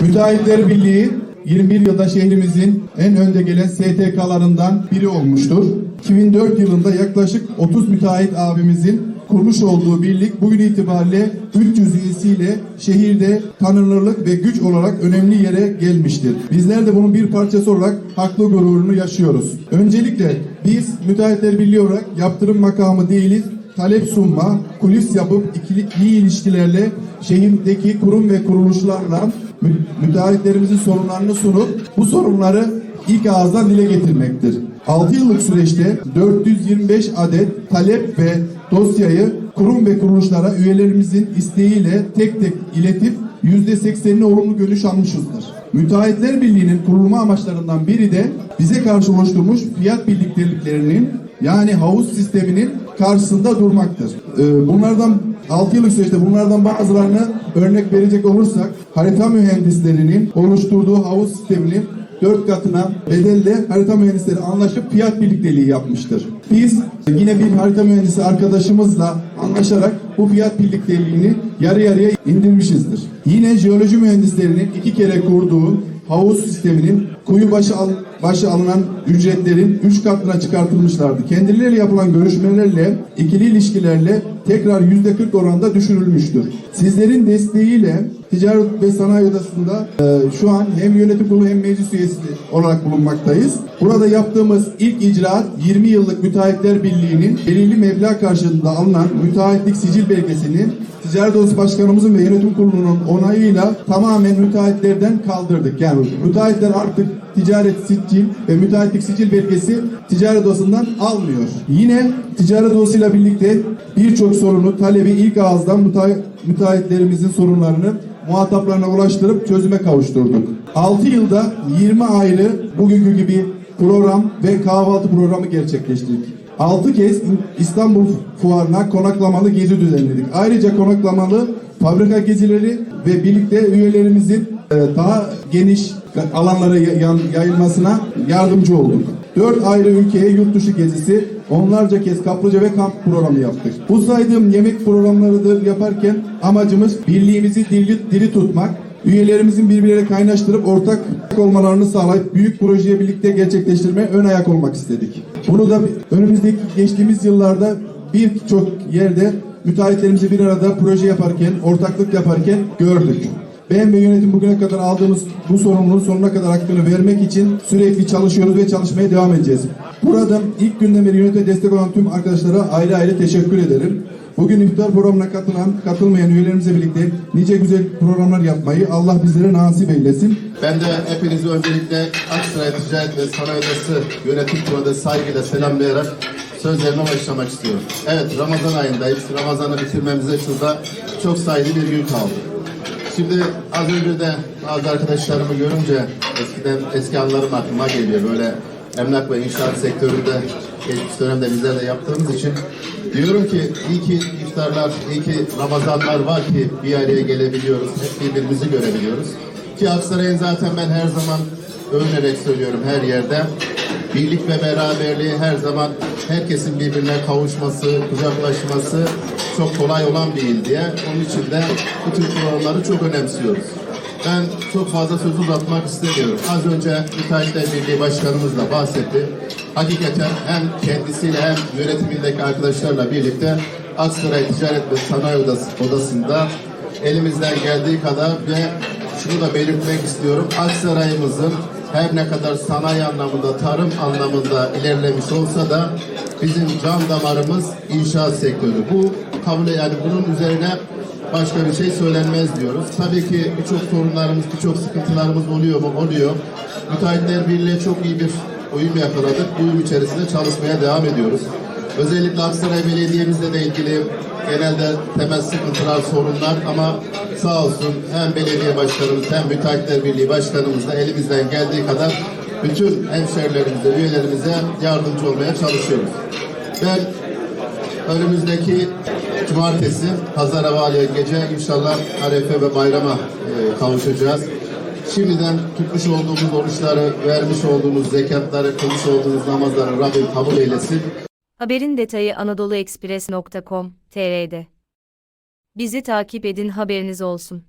Müteahhitler Birliği 21 yılda şehrimizin en önde gelen STK'larından biri olmuştur. 2004 yılında yaklaşık 30 müteahhit abimizin kurmuş olduğu birlik bugün itibariyle 300 üyesiyle şehirde tanınırlık ve güç olarak önemli yere gelmiştir. Bizler de bunun bir parçası olarak haklı gururunu yaşıyoruz. Öncelikle biz Müteahhitler Birliği olarak yaptırım makamı değiliz, talep sunma, kulis yapıp ikili, iyi ilişkilerle şehirdeki kurum ve kuruluşlarla mü- müteahhitlerimizin sorunlarını sunup bu sorunları ilk ağızdan dile getirmektir. 6 yıllık süreçte 425 adet talep ve dosyayı kurum ve kuruluşlara üyelerimizin isteğiyle tek tek iletip %80'ini olumlu görüş almışızdır. Müteahhitler Birliği'nin kurulma amaçlarından biri de bize karşı oluşturmuş fiyat birlikteliklerinin yani havuz sisteminin karşısında durmaktır. Ee, bunlardan 6 yıllık süreçte bunlardan bazılarını örnek verecek olursak harita mühendislerinin oluşturduğu havuz sisteminin 4 katına bedelle harita mühendisleri anlaşıp fiyat birlikteliği yapmıştır. Biz yine bir harita mühendisi arkadaşımızla anlaşarak bu fiyat birlikteliğini yarı yarıya indirmişizdir. Yine jeoloji mühendislerinin iki kere kurduğu havuz sisteminin kuyu başı, al- başı alınan ücretlerin 3 katına çıkartılmışlardı. Kendileriyle yapılan görüşmelerle, ikili ilişkilerle tekrar %40 oranda düşürülmüştür. Sizlerin desteğiyle Ticaret ve Sanayi Odası'nda e, şu an hem yönetim kurulu hem meclis üyesi olarak bulunmaktayız. Burada yaptığımız ilk icraat 20 yıllık Müteahhitler Birliği'nin belirli meblağ karşılığında alınan müteahhitlik sicil belgesini Ticaret Odası Başkanımızın ve Yönetim Kurulu'nun onayıyla tamamen müteahhitlerden kaldırdık. Yani müteahhitler artık ticaret sicil ve müteahhitlik sicil belgesi ticaret odasından almıyor. Yine ticaret odasıyla birlikte birçok sorunu, talebi ilk ağızdan müteahhit, müteahhitlerimizin sorunlarını muhataplarına ulaştırıp çözüme kavuşturduk. 6 yılda 20 ayrı bugünkü gibi program ve kahvaltı programı gerçekleştirdik. 6 kez İstanbul Fuarı'na konaklamalı gezi düzenledik. Ayrıca konaklamalı fabrika gezileri ve birlikte üyelerimizin daha geniş alanlara ya- yayılmasına yardımcı olduk. 4 ayrı ülkeye yurt dışı gezisi, onlarca kez kaplıca ve kamp programı yaptık. Bu saydığım yemek programlarıdır yaparken amacımız birliğimizi diri, diri tutmak, üyelerimizin birbirleriyle kaynaştırıp ortak olmalarını sağlayıp büyük projeye birlikte gerçekleştirmeye ön ayak olmak istedik. Bunu da önümüzdeki geçtiğimiz yıllarda birçok yerde müteahhitlerimizi bir arada proje yaparken, ortaklık yaparken gördük. Ben ve yönetim bugüne kadar aldığımız bu sorumluluğun sonuna kadar hakkını vermek için sürekli çalışıyoruz ve çalışmaya devam edeceğiz. Burada ilk günden beri yönetime destek olan tüm arkadaşlara ayrı ayrı teşekkür ederim. Bugün iftar programına katılan, katılmayan üyelerimizle birlikte nice güzel programlar yapmayı Allah bizlere nasip eylesin. Ben de hepinizi öncelikle Aksaray Ticaret ve Sanayi Odası Yönetim Kurulu'da saygıyla selamlayarak sözlerime başlamak istiyorum. Evet Ramazan ayındayız. Ramazan'ı bitirmemize şurada çok sayılı bir gün kaldı. Şimdi az önce de bazı arkadaşlarımı görünce eskiden eski anılarım aklıma geliyor. Böyle emlak ve inşaat sektöründe geçmiş dönemde bizler de yaptığımız için diyorum ki iyi ki iftarlar, iyi ki Ramazanlar var ki bir araya gelebiliyoruz. Hep birbirimizi görebiliyoruz. Ki Aksaray'ın zaten ben her zaman övünerek söylüyorum her yerde. Birlik ve beraberliği her zaman herkesin birbirine kavuşması, kucaklaşması çok kolay olan bir il diye. Onun için de bu tür programları çok önemsiyoruz. Ben çok fazla söz uzatmak istemiyorum. Az önce Müteahhitler Birliği Başkanımız da bahsetti. Hakikaten hem kendisiyle hem yönetimindeki arkadaşlarla birlikte Aksaray Ticaret ve Sanayi Odası, Odası'nda elimizden geldiği kadar ve şunu da belirtmek istiyorum. Aksaray'ımızın her ne kadar sanayi anlamında, tarım anlamında ilerlemiş olsa da bizim can damarımız inşaat sektörü. Bu kabul yani bunun üzerine başka bir şey söylenmez diyoruz. Tabii ki birçok sorunlarımız, birçok sıkıntılarımız oluyor mu? Oluyor. Müteahhitler Birliği'yle çok iyi bir uyum yakaladık. Bu uyum içerisinde çalışmaya devam ediyoruz. Özellikle Aksaray Belediye'mizle de ilgili genelde temel sıkıntılar, sorunlar ama sağ olsun hem belediye başkanımız hem Müteahhitler Birliği başkanımız da elimizden geldiği kadar bütün hemşerilerimize, üyelerimize yardımcı olmaya çalışıyoruz. Ben önümüzdeki cumartesi Pazar Havaliye gece inşallah Arefe ve bayrama e, kavuşacağız. Şimdiden tutmuş olduğumuz oruçları, vermiş olduğumuz zekatları, kılmış olduğumuz namazları Rabbim kabul eylesin. Haberin detayı anadoluexpress.com.tr'de. Bizi takip edin haberiniz olsun.